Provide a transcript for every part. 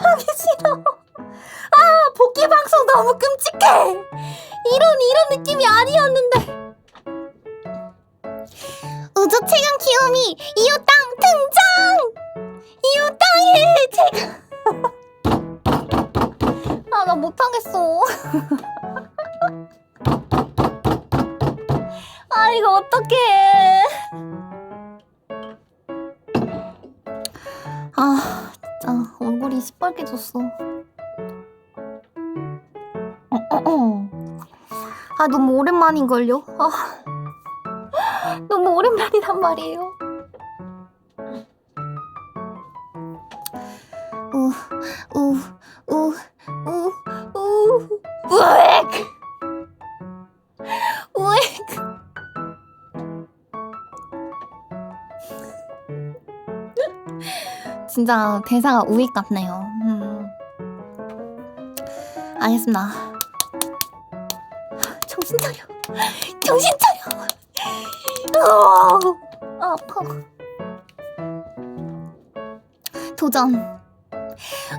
하기 싫어. 아, 복귀 방송 너무 끔찍해. 이런 이런 느낌이 아니었는데. 우주 최강 귀요미 이웃땅 등장. 이웃땅의 최강. 아, 나 못하겠어. 아, 이거 어떡해. 아, 진짜 얼굴이 시뻘개졌어. 아 너무 오랜만인걸요? 아 너무 오랜만이란 말이에요. 우 우 우 우 우 우엑 우엑 진짜 대사가 우익 같네요. 음. 알겠습니다. 정신 차려. 정신 차려. 으아, 아파. 도전.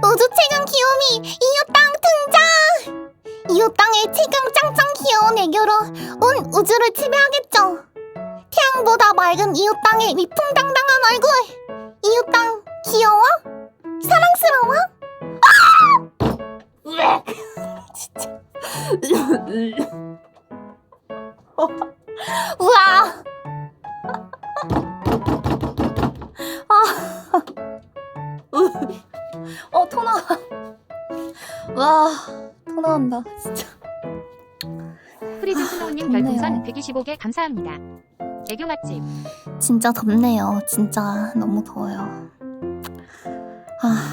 우주 최강 귀요미 이웃 땅 등장. 이웃 땅의 최강 짱짱 귀여운 애교로 온 우주를 지배하겠죠. 태양보다 맑은 이웃 땅의 위풍당당한 얼굴. 귀여워? 사랑스러워? 아! 진짜. 우와. 아. 어, 토 나와. 와, 토 나온다, 진짜. 프리즈 스노우님. 별풍선 125개 감사합니다. 애교 맛집. 진짜 덥네요. 진짜 너무 더워요. 아.